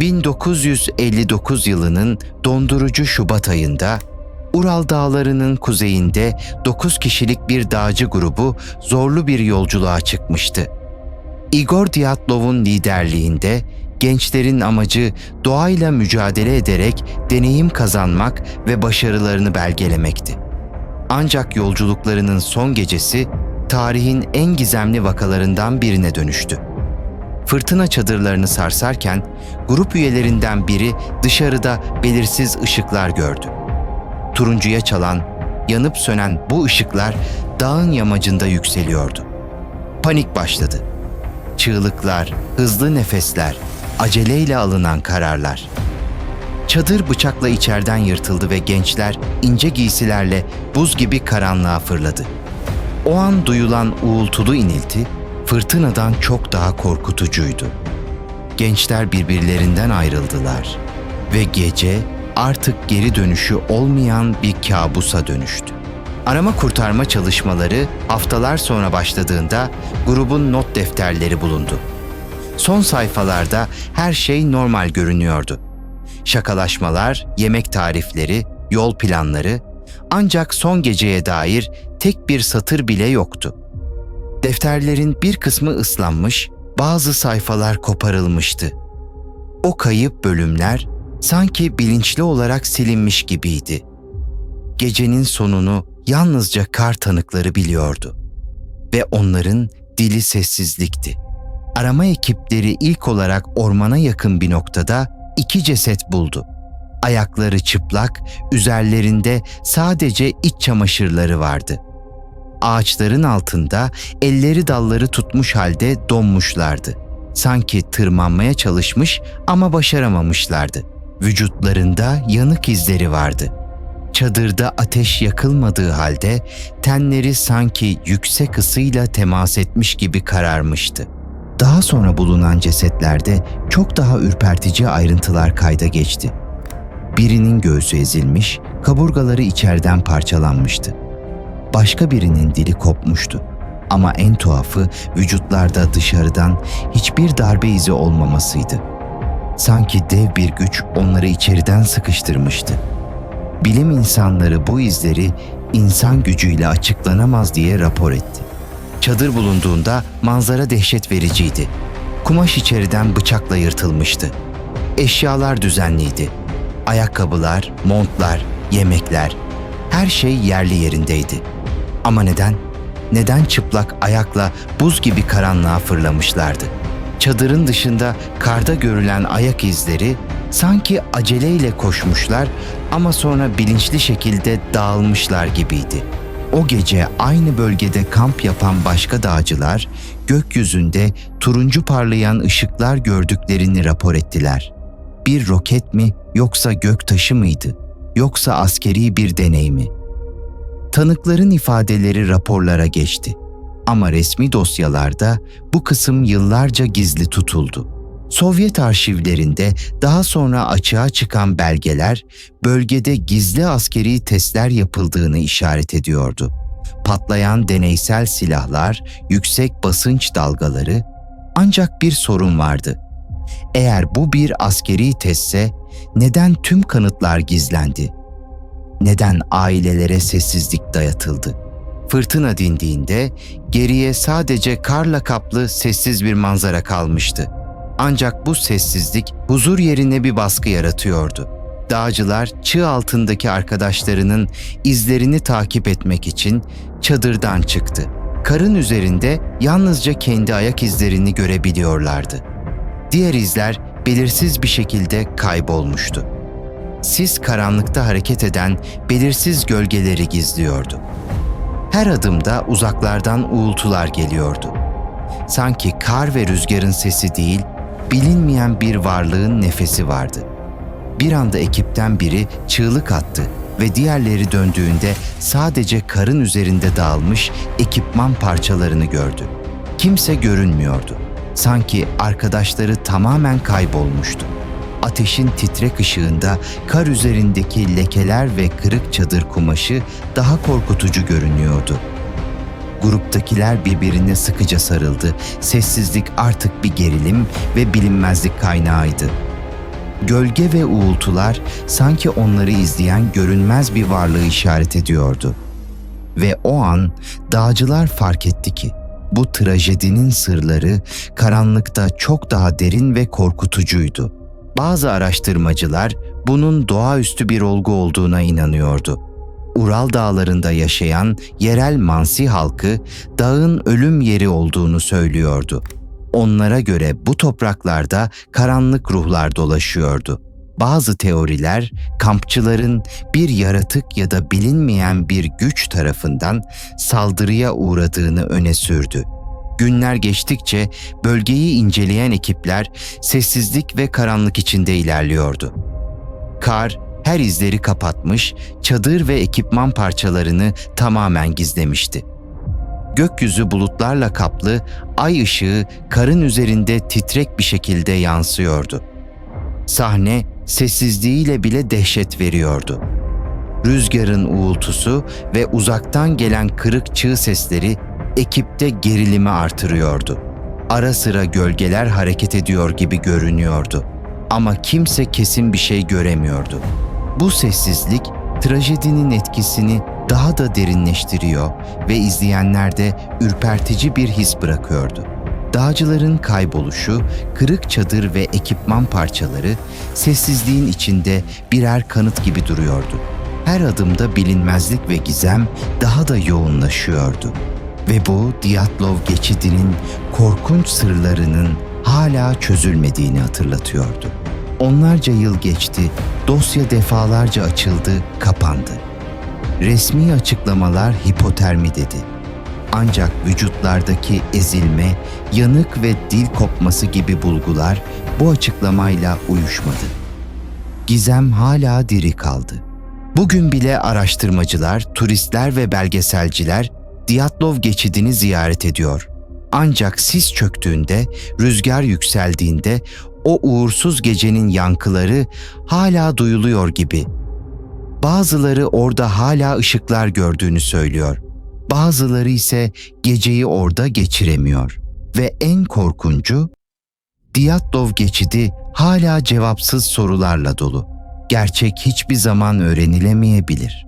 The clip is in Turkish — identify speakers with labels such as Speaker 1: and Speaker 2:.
Speaker 1: 1959 yılının dondurucu Şubat ayında Ural Dağları'nın kuzeyinde 9 kişilik bir dağcı grubu zorlu bir yolculuğa çıkmıştı. Igor Diatlov'un liderliğinde gençlerin amacı doğayla mücadele ederek deneyim kazanmak ve başarılarını belgelemekti. Ancak yolculuklarının son gecesi tarihin en gizemli vakalarından birine dönüştü. Fırtına çadırlarını sarsarken grup üyelerinden biri dışarıda belirsiz ışıklar gördü. Turuncuya çalan, yanıp sönen bu ışıklar dağın yamacında yükseliyordu. Panik başladı. Çığlıklar, hızlı nefesler, aceleyle alınan kararlar. Çadır bıçakla içeriden yırtıldı ve gençler ince giysilerle buz gibi karanlığa fırladı. O an duyulan uğultulu inilti fırtınadan çok daha korkutucuydu. Gençler birbirlerinden ayrıldılar ve gece artık geri dönüşü olmayan bir kabusa dönüştü. Arama kurtarma çalışmaları haftalar sonra başladığında grubun not defterleri bulundu. Son sayfalarda her şey normal görünüyordu. Şakalaşmalar, yemek tarifleri, yol planları ancak son geceye dair tek bir satır bile yoktu. Defterlerin bir kısmı ıslanmış, bazı sayfalar koparılmıştı. O kayıp bölümler sanki bilinçli olarak silinmiş gibiydi. Gecenin sonunu yalnızca kar tanıkları biliyordu ve onların dili sessizlikti. Arama ekipleri ilk olarak ormana yakın bir noktada iki ceset buldu. Ayakları çıplak, üzerlerinde sadece iç çamaşırları vardı. Ağaçların altında elleri dalları tutmuş halde donmuşlardı. Sanki tırmanmaya çalışmış ama başaramamışlardı. Vücutlarında yanık izleri vardı. Çadırda ateş yakılmadığı halde tenleri sanki yüksek ısıyla temas etmiş gibi kararmıştı. Daha sonra bulunan cesetlerde çok daha ürpertici ayrıntılar kayda geçti. Birinin göğsü ezilmiş, kaburgaları içeriden parçalanmıştı. Başka birinin dili kopmuştu. Ama en tuhafı vücutlarda dışarıdan hiçbir darbe izi olmamasıydı. Sanki dev bir güç onları içeriden sıkıştırmıştı. Bilim insanları bu izleri insan gücüyle açıklanamaz diye rapor etti. Çadır bulunduğunda manzara dehşet vericiydi. Kumaş içeriden bıçakla yırtılmıştı. Eşyalar düzenliydi. Ayakkabılar, montlar, yemekler, her şey yerli yerindeydi. Ama neden? Neden çıplak ayakla buz gibi karanlığa fırlamışlardı? Çadırın dışında karda görülen ayak izleri sanki aceleyle koşmuşlar ama sonra bilinçli şekilde dağılmışlar gibiydi. O gece aynı bölgede kamp yapan başka dağcılar gökyüzünde turuncu parlayan ışıklar gördüklerini rapor ettiler. Bir roket mi yoksa göktaşı mıydı? Yoksa askeri bir deney mi? Tanıkların ifadeleri raporlara geçti. Ama resmi dosyalarda bu kısım yıllarca gizli tutuldu. Sovyet arşivlerinde daha sonra açığa çıkan belgeler bölgede gizli askeri testler yapıldığını işaret ediyordu. Patlayan deneysel silahlar, yüksek basınç dalgaları ancak bir sorun vardı. Eğer bu bir askeri testse neden tüm kanıtlar gizlendi? Neden ailelere sessizlik dayatıldı? Fırtına dindiğinde geriye sadece karla kaplı sessiz bir manzara kalmıştı. Ancak bu sessizlik huzur yerine bir baskı yaratıyordu. Dağcılar çığ altındaki arkadaşlarının izlerini takip etmek için çadırdan çıktı. Karın üzerinde yalnızca kendi ayak izlerini görebiliyorlardı. Diğer izler belirsiz bir şekilde kaybolmuştu. Sis karanlıkta hareket eden belirsiz gölgeleri gizliyordu. Her adımda uzaklardan uğultular geliyordu. Sanki kar ve rüzgarın sesi değil, bilinmeyen bir varlığın nefesi vardı. Bir anda ekipten biri çığlık attı ve diğerleri döndüğünde sadece karın üzerinde dağılmış ekipman parçalarını gördü. Kimse görünmüyordu. Sanki arkadaşları tamamen kaybolmuştu. Ateşin titrek ışığında kar üzerindeki lekeler ve kırık çadır kumaşı daha korkutucu görünüyordu. Gruptakiler birbirine sıkıca sarıldı. Sessizlik artık bir gerilim ve bilinmezlik kaynağıydı. Gölge ve uğultular sanki onları izleyen görünmez bir varlığı işaret ediyordu. Ve o an dağcılar fark etti ki bu trajedinin sırları karanlıkta çok daha derin ve korkutucuydu. Bazı araştırmacılar bunun doğaüstü bir olgu olduğuna inanıyordu. Ural dağlarında yaşayan yerel Mansi halkı dağın ölüm yeri olduğunu söylüyordu. Onlara göre bu topraklarda karanlık ruhlar dolaşıyordu. Bazı teoriler kampçıların bir yaratık ya da bilinmeyen bir güç tarafından saldırıya uğradığını öne sürdü. Günler geçtikçe bölgeyi inceleyen ekipler sessizlik ve karanlık içinde ilerliyordu. Kar her izleri kapatmış, çadır ve ekipman parçalarını tamamen gizlemişti. Gökyüzü bulutlarla kaplı, ay ışığı karın üzerinde titrek bir şekilde yansıyordu. Sahne sessizliğiyle bile dehşet veriyordu. Rüzgarın uğultusu ve uzaktan gelen kırık çığ sesleri ekipte gerilimi artırıyordu. Ara sıra gölgeler hareket ediyor gibi görünüyordu. Ama kimse kesin bir şey göremiyordu. Bu sessizlik trajedinin etkisini daha da derinleştiriyor ve izleyenlerde ürpertici bir his bırakıyordu. Dağcıların kayboluşu, kırık çadır ve ekipman parçaları sessizliğin içinde birer kanıt gibi duruyordu. Her adımda bilinmezlik ve gizem daha da yoğunlaşıyordu. Ve bu Diyatlov geçidinin korkunç sırlarının hala çözülmediğini hatırlatıyordu. Onlarca yıl geçti, dosya defalarca açıldı, kapandı. Resmi açıklamalar hipotermi dedi. Ancak vücutlardaki ezilme, yanık ve dil kopması gibi bulgular bu açıklamayla uyuşmadı. Gizem hala diri kaldı. Bugün bile araştırmacılar, turistler ve belgeselciler Diyatlov geçidini ziyaret ediyor. Ancak sis çöktüğünde, rüzgar yükseldiğinde o uğursuz gecenin yankıları hala duyuluyor gibi. Bazıları orada hala ışıklar gördüğünü söylüyor. Bazıları ise geceyi orada geçiremiyor. Ve en korkuncu, Diyatlov geçidi hala cevapsız sorularla dolu. Gerçek hiçbir zaman öğrenilemeyebilir.